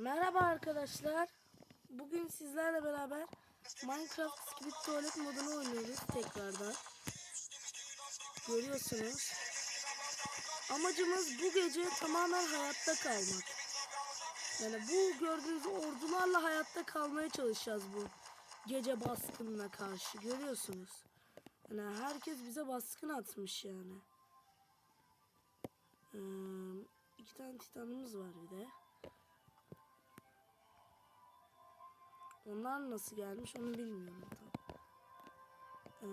Merhaba arkadaşlar. Bugün sizlerle beraber Minecraft Skibit Tuvalet modunu oynuyoruz tekrardan. Görüyorsunuz. Amacımız bu gece tamamen hayatta kalmak. Yani bu gördüğünüz ordularla hayatta kalmaya çalışacağız bu gece baskınına karşı. Görüyorsunuz. Yani herkes bize baskın atmış yani. Ee, iki tane titanımız var bir de. Onlar nasıl gelmiş onu bilmiyorum tam. Ee,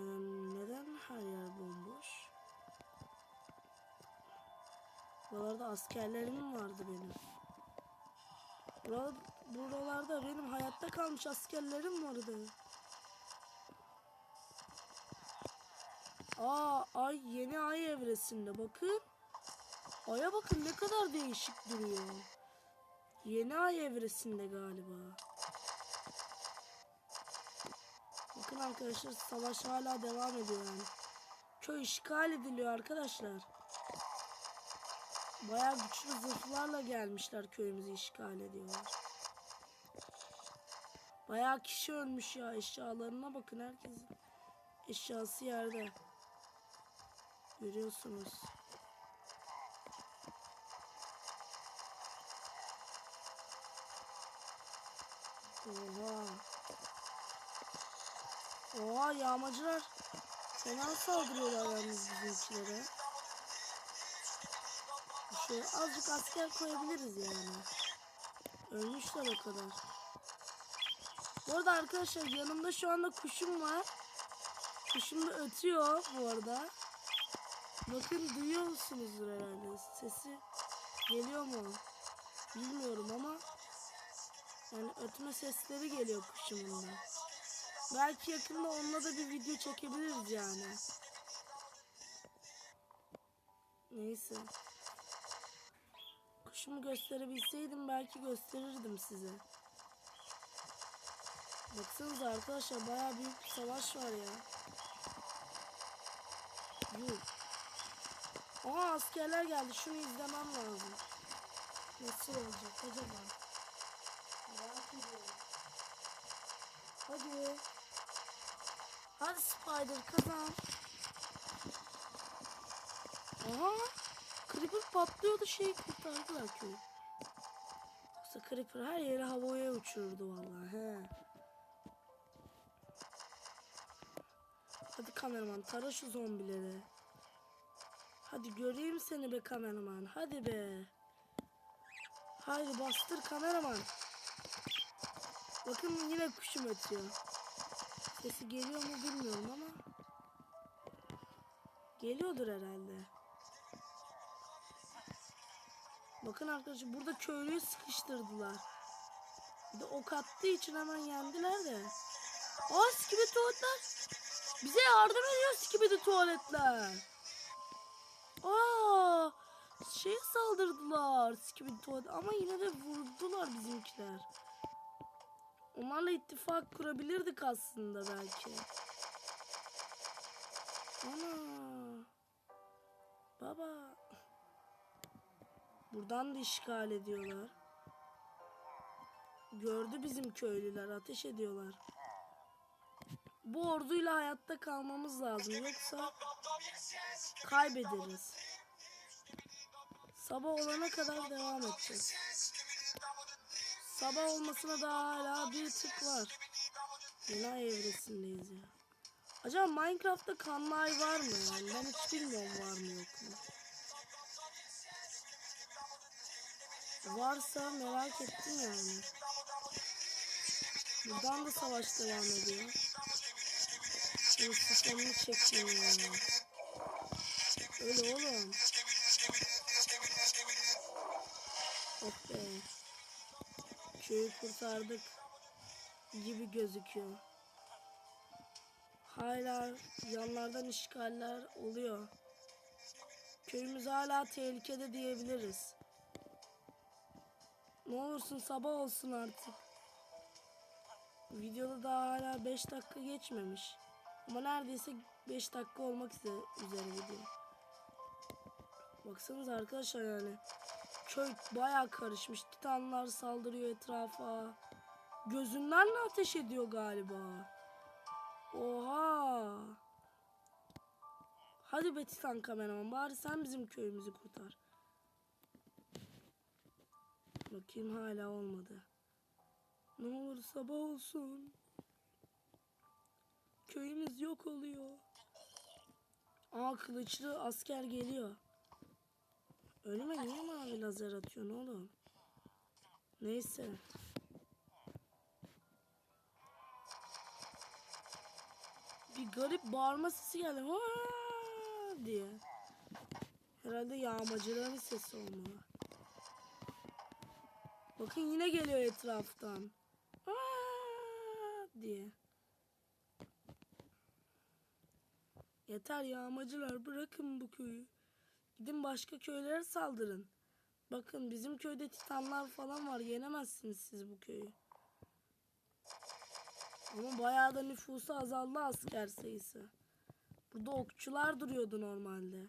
neden her yer bomboş? Buralarda askerlerim vardı benim. Burada, buralarda benim hayatta kalmış askerlerim vardı. Aa ay yeni ay evresinde bakın. Aya bakın ne kadar değişik duruyor. Yeni ay evresinde galiba. Bakın arkadaşlar savaş hala devam ediyor yani. Köy işgal ediliyor arkadaşlar. Bayağı güçlü zırhlarla gelmişler köyümüzü işgal ediyorlar. Bayağı kişi ölmüş ya eşyalarına bakın herkesin eşyası yerde. Görüyorsunuz. Oha. Oha yağmacılar fena saldırıyorlar yalnız bizimkilere. Şöyle azıcık asker koyabiliriz yani. Ölmüşler o kadar. Bu arada arkadaşlar yanımda şu anda kuşum var. Kuşum da ötüyor bu arada. Bakın duyuyor musunuzdur herhalde sesi geliyor mu? Bilmiyorum ama yani ötme sesleri geliyor kuşumun da. Belki yakında onunla da bir video çekebiliriz yani. Neyse. Kuşumu gösterebilseydim belki gösterirdim size. Baksanıza arkadaşlar bayağı büyük bir savaş var ya. Yuh. Aa askerler geldi. Şunu izlemem lazım. Nasıl olacak acaba? Merak ediyorum. Hadi. Hadi Spider kazan. Aha. Creeper patlıyordu şey kurtardılar köyü. Yoksa Creeper her yeri havaya uçurdu vallahi. He. Hadi kameraman tara şu zombileri. Hadi göreyim seni be kameraman. Hadi be. Haydi bastır kameraman. Bakın yine kuşum ötüyor. Sesi geliyor mu bilmiyorum ama. Geliyordur herhalde. Bakın arkadaşlar burada köylüyü sıkıştırdılar. Bir de ok attığı için hemen yendiler de. Aa skibidi tuvaletler. Bize yardım ediyor skibidi tuvaletler. Aa şeye saldırdılar skibidi tuvalet ama yine de vurdular bizimkiler. Onlarla ittifak kurabilirdik aslında belki. Ana. Baba. Buradan da işgal ediyorlar. Gördü bizim köylüler ateş ediyorlar. Bu orduyla hayatta kalmamız lazım yoksa kaybederiz. Sabah olana kadar devam edeceğiz. Sabah olmasına daha hala bir tık var. Yine evresindeyiz ya. Acaba Minecraft'ta kanlı ay var mı yani? Ben hiç bilmiyorum var mı yok mu. Varsa merak ettim yani. Buradan da savaş devam ediyor. Şimdi sistemini çekeyim ya. Öyle oğlum. Oh. Köyü kurtardık gibi gözüküyor. Hala yanlardan işgaller oluyor. Köyümüz hala tehlikede diyebiliriz. Ne olursun sabah olsun artık. Videoda daha hala 5 dakika geçmemiş. Ama neredeyse 5 dakika olmak üzere video. Baksanıza arkadaşlar yani. Köy bayağı karışmış. Titanlar saldırıyor etrafa. Gözünden mi ateş ediyor galiba? Oha. Hadi be Titan kameraman bari sen bizim köyümüzü kurtar. Bakayım hala olmadı. Ne olur sabah olsun. Köyümüz yok oluyor. Aa kılıçlı asker geliyor. Önüme niye mavi lazer atıyorsun oğlum? Neyse. Bir garip bağırma sesi geldi. Vaa diye. Herhalde yağmacıların sesi olmalı. Bakın yine geliyor etraftan. Vaa diye. Yeter yağmacılar bırakın bu köyü. Gidin başka köylere saldırın. Bakın bizim köyde titanlar falan var. Yenemezsiniz siz bu köyü. Ama bayağı da nüfusu azaldı asker sayısı. Burada okçular duruyordu normalde.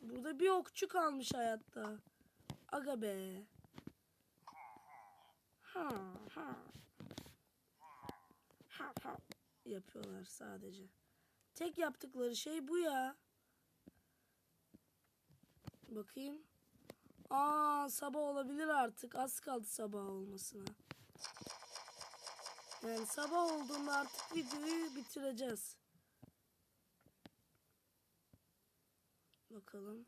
Burada bir okçu kalmış hayatta. Aga be. Ha ha. Ha ha. Yapıyorlar sadece. Tek yaptıkları şey bu ya. Bakayım. Aa sabah olabilir artık. Az kaldı sabah olmasına. Yani sabah olduğunda artık videoyu bitireceğiz. Bakalım.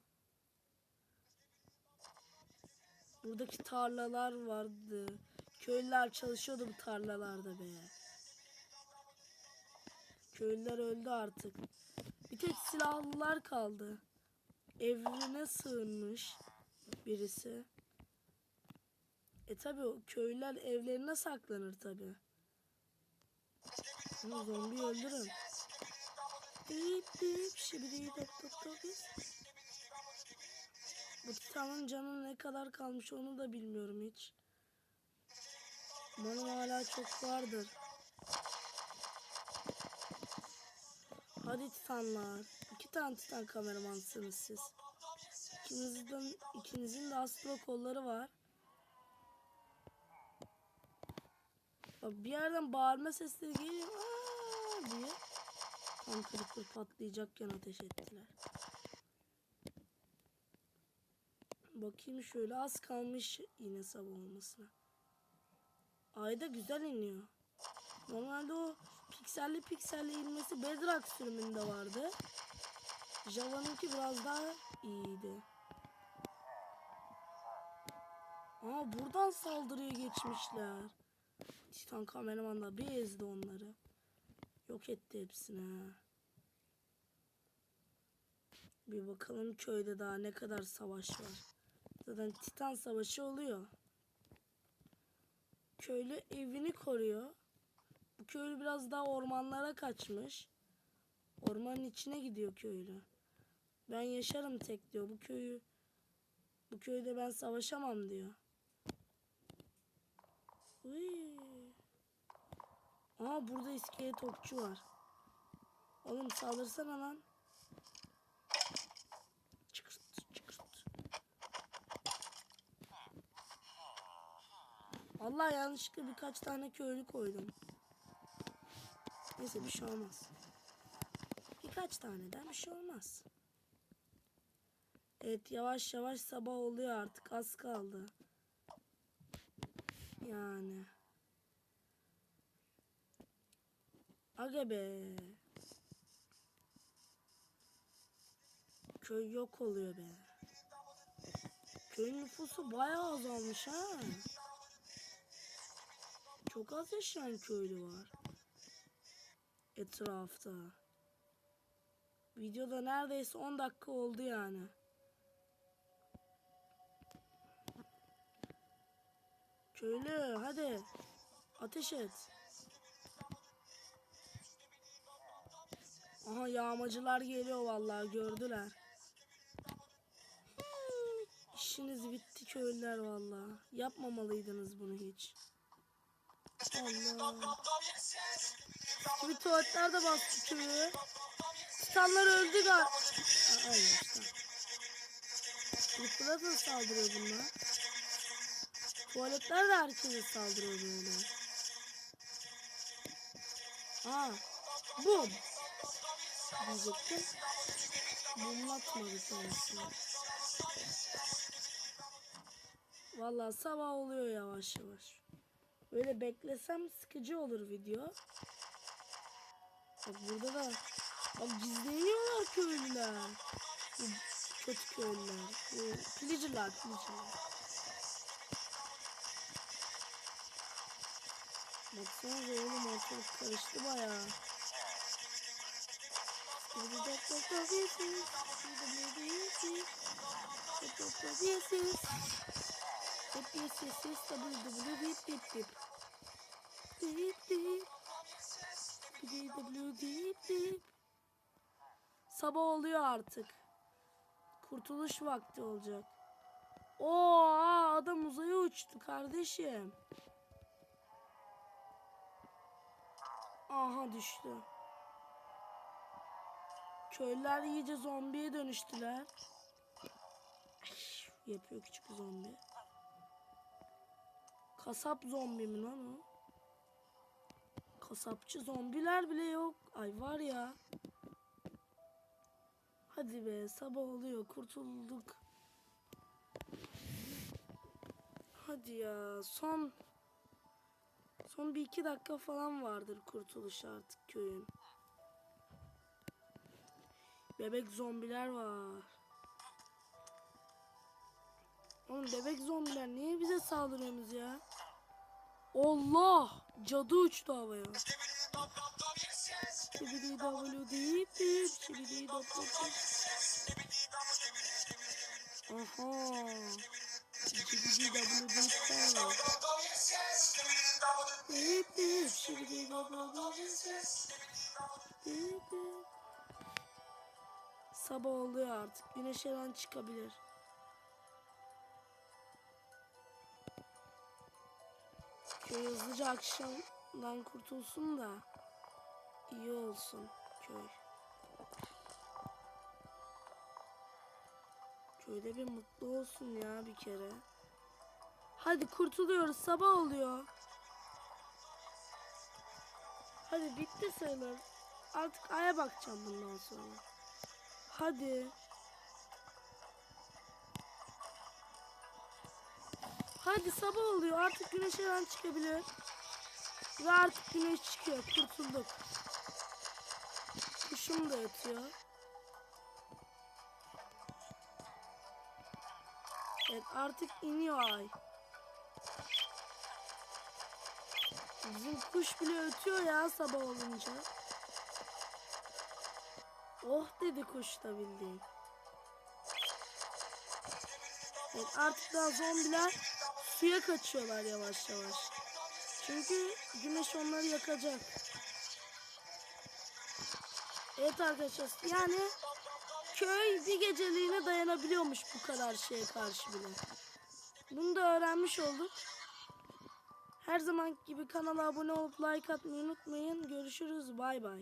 Buradaki tarlalar vardı. Köylüler çalışıyordu bu tarlalarda be. Köylüler öldü artık. Bir tek silahlılar kaldı. Evine sığınmış birisi. E tabi o köylüler evlerine saklanır tabi. Ama zombi öldürün. Bu titanın canı ne kadar kalmış onu da bilmiyorum hiç. Umarım hala çok vardır. Hadi titanlar. İki tane titan kameramansınız siz. İkinizden, ikinizin de astro kolları var. Bak bir yerden bağırma sesleri geliyor. Aa diye. Tam kırıkır patlayacakken ateş ettiler. Bakayım şöyle az kalmış yine sabah olmasına. Ayda güzel iniyor. Normalde o pikselli pikselli inmesi Bedrock sürümünde vardı. Java'nınki biraz daha iyiydi. Aa buradan saldırıya geçmişler. Titan kameraman da bir ezdi onları. Yok etti hepsini. Bir bakalım köyde daha ne kadar savaş var. Zaten Titan savaşı oluyor. Köylü evini koruyor. Bu köylü biraz daha ormanlara kaçmış. Ormanın içine gidiyor köylü. Ben yaşarım tek diyor. Bu köyü bu köyde ben savaşamam diyor. Uy. Aa burada iskelet okçu var. Oğlum saldırsana lan. Çıkırt çıkırt. Allah yanlışlıkla birkaç tane köylü koydum. Neyse bir şey olmaz. Birkaç taneden bir şey olmaz. Evet yavaş yavaş sabah oluyor artık az kaldı. Yani. Aga be. Köy yok oluyor be. Köyün nüfusu bayağı azalmış ha. Çok az yaşayan köylü var. Etrafta. Videoda neredeyse 10 dakika oldu yani. Köylü hadi. Ateş et. Aha yağmacılar geliyor vallahi gördüler. İşiniz bitti köylüler vallahi. Yapmamalıydınız bunu hiç. Allah. Bir tuvaletler de bastı köyü. Titanlar öldü gal. Aa, işte. Gruplara da saldırıyor bunlar. Tuvaletler de herkese saldırıyor böyle. Aa, bum. Diyecektim. Mumlatmadı kendisini. Vallahi sabah oluyor yavaş yavaş. Böyle beklesem sıkıcı olur video. Bak burada da bak gizleniyorlar köylüler. Kötü köylüler. Pillager'lar, pillager'lar. Baksanıza oğlum ortalık karıştı bayağı. Hep yes yes www. Sabah oluyor artık. Kurtuluş vakti olacak. Oo adam uzaya uçtu kardeşim. Aha düştü. Köylüler iyice zombiye dönüştüler. Yapıyor küçük zombi. Kasap zombi mi lan o? Kasapçı zombiler bile yok. Ay var ya. Hadi be sabah oluyor kurtulduk. Hadi ya son son bir iki dakika falan vardır kurtuluş artık köyün. Bebek zombiler var. Oğlum bebek zombiler niye bize saldırıyorsunuz ya? Allah! Cadı uçtu havaya. Şibidi W deyip deyip şibidi. Aha. Şibidi W deyip var. Deyip deyip şibidi deyip. Sabah oluyor artık. Güneş her çıkabilir. Hızlıca akşamdan kurtulsun da iyi olsun köy. Köyde bir mutlu olsun ya bir kere. Hadi kurtuluyoruz sabah oluyor. Hadi bitti sayılır. Artık aya bakacağım bundan sonra. Hadi. Hadi sabah oluyor. Artık güneş her an çıkabilir. Ve artık güneş çıkıyor. Kurtulduk. Kuşum da yatıyor. Evet artık iniyor ay. Bizim kuş bile ötüyor ya sabah olunca. Oh dedi kuş da bildiğin. Evet artık daha zombiler suya kaçıyorlar yavaş yavaş. Çünkü güneş onları yakacak. Evet arkadaşlar yani köy bir geceliğine dayanabiliyormuş bu kadar şeye karşı bile. Bunu da öğrenmiş olduk. Her zaman gibi kanala abone olup like atmayı unutmayın. Görüşürüz. Bay bay.